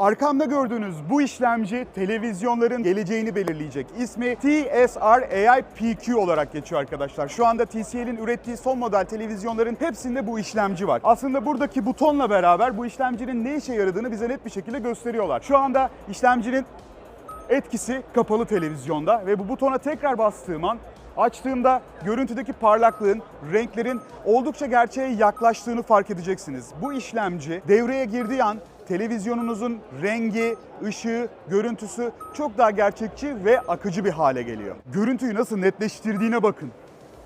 Arkamda gördüğünüz bu işlemci televizyonların geleceğini belirleyecek. İsmi TSR AI PQ olarak geçiyor arkadaşlar. Şu anda TCL'in ürettiği son model televizyonların hepsinde bu işlemci var. Aslında buradaki butonla beraber bu işlemcinin ne işe yaradığını bize net bir şekilde gösteriyorlar. Şu anda işlemcinin etkisi kapalı televizyonda ve bu butona tekrar bastığım an açtığımda görüntüdeki parlaklığın, renklerin oldukça gerçeğe yaklaştığını fark edeceksiniz. Bu işlemci devreye girdiği an televizyonunuzun rengi, ışığı, görüntüsü çok daha gerçekçi ve akıcı bir hale geliyor. Görüntüyü nasıl netleştirdiğine bakın.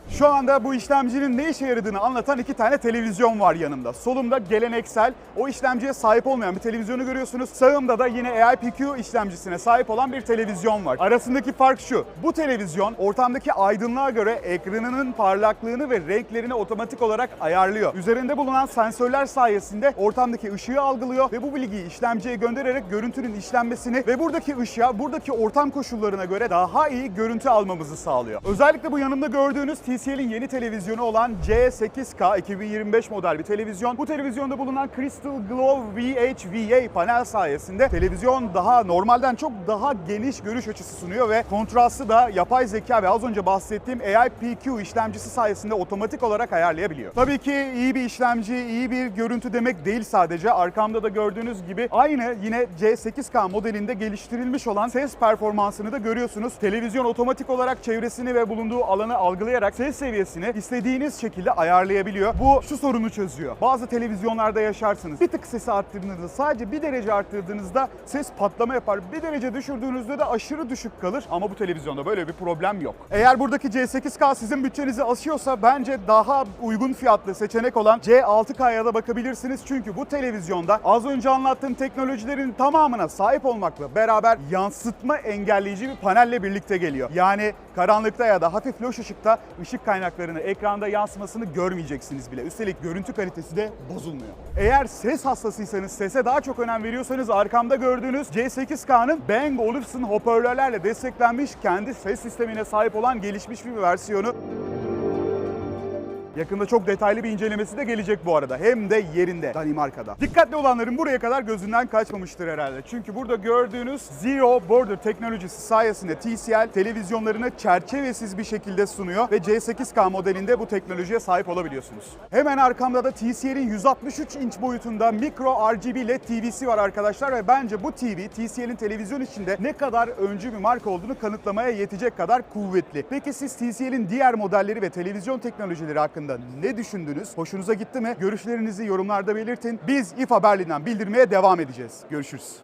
Şu anda bu işlemcinin ne işe yaradığını anlatan iki tane televizyon var yanımda. Solumda geleneksel, o işlemciye sahip olmayan bir televizyonu görüyorsunuz. Sağımda da yine AIPQ işlemcisine sahip olan bir televizyon var. Arasındaki fark şu. Bu televizyon ortamdaki aydınlığa göre ekranının parlaklığını ve renklerini otomatik olarak ayarlıyor. Üzerinde bulunan sensörler sayesinde ortamdaki ışığı algılıyor ve bu bilgiyi işlemciye göndererek görüntünün işlenmesini ve buradaki ışığa, buradaki ortam koşullarına göre daha iyi görüntü almamızı sağlıyor. Özellikle bu yanımda gördüğünüz TCL'in yeni televizyonu olan C8K 2025 model bir televizyon. Bu televizyonda bulunan Crystal Glow VHVA panel sayesinde televizyon daha normalden çok daha geniş görüş açısı sunuyor ve kontrastı da yapay zeka ve az önce bahsettiğim AIPQ işlemcisi sayesinde otomatik olarak ayarlayabiliyor. Tabii ki iyi bir işlemci, iyi bir görüntü demek değil sadece. Arkamda da gördüğünüz gibi aynı yine C8K modelinde geliştirilmiş olan ses performansını da görüyorsunuz. Televizyon otomatik olarak çevresini ve bulunduğu alanı algılayarak ses seviyesini istediğiniz şekilde ayarlayabiliyor. Bu şu sorunu çözüyor. Bazı televizyonlarda yaşarsınız. Bir tık sesi arttırdığınızda sadece bir derece arttırdığınızda ses patlama yapar. Bir derece düşürdüğünüzde de aşırı düşük kalır. Ama bu televizyonda böyle bir problem yok. Eğer buradaki C8K sizin bütçenizi aşıyorsa bence daha uygun fiyatlı seçenek olan C6K'ya da bakabilirsiniz. Çünkü bu televizyonda az önce anlattığım teknolojilerin tamamına sahip olmakla beraber yansıtma engelleyici bir panelle birlikte geliyor. Yani karanlıkta ya da hafif loş ışıkta ışık kaynaklarını ekranda yansımasını görmeyeceksiniz bile. Üstelik görüntü kalitesi de bozulmuyor. Eğer ses hastasıysanız, sese daha çok önem veriyorsanız arkamda gördüğünüz C8K'nın Bang Olufsen hoparlörlerle desteklenmiş kendi ses sistemine sahip olan gelişmiş bir versiyonu. Yakında çok detaylı bir incelemesi de gelecek bu arada. Hem de yerinde Danimarka'da. Dikkatli olanların buraya kadar gözünden kaçmamıştır herhalde. Çünkü burada gördüğünüz Zero Border teknolojisi sayesinde TCL televizyonlarını çerçevesiz bir şekilde sunuyor ve C8K modelinde bu teknolojiye sahip olabiliyorsunuz. Hemen arkamda da TCL'in 163 inç boyutunda mikro RGB LED TV'si var arkadaşlar ve bence bu TV TCL'in televizyon içinde ne kadar öncü bir marka olduğunu kanıtlamaya yetecek kadar kuvvetli. Peki siz TCL'in diğer modelleri ve televizyon teknolojileri hakkında ne düşündünüz? Hoşunuza gitti mi? Görüşlerinizi yorumlarda belirtin. Biz İFA Berlin'den bildirmeye devam edeceğiz. Görüşürüz.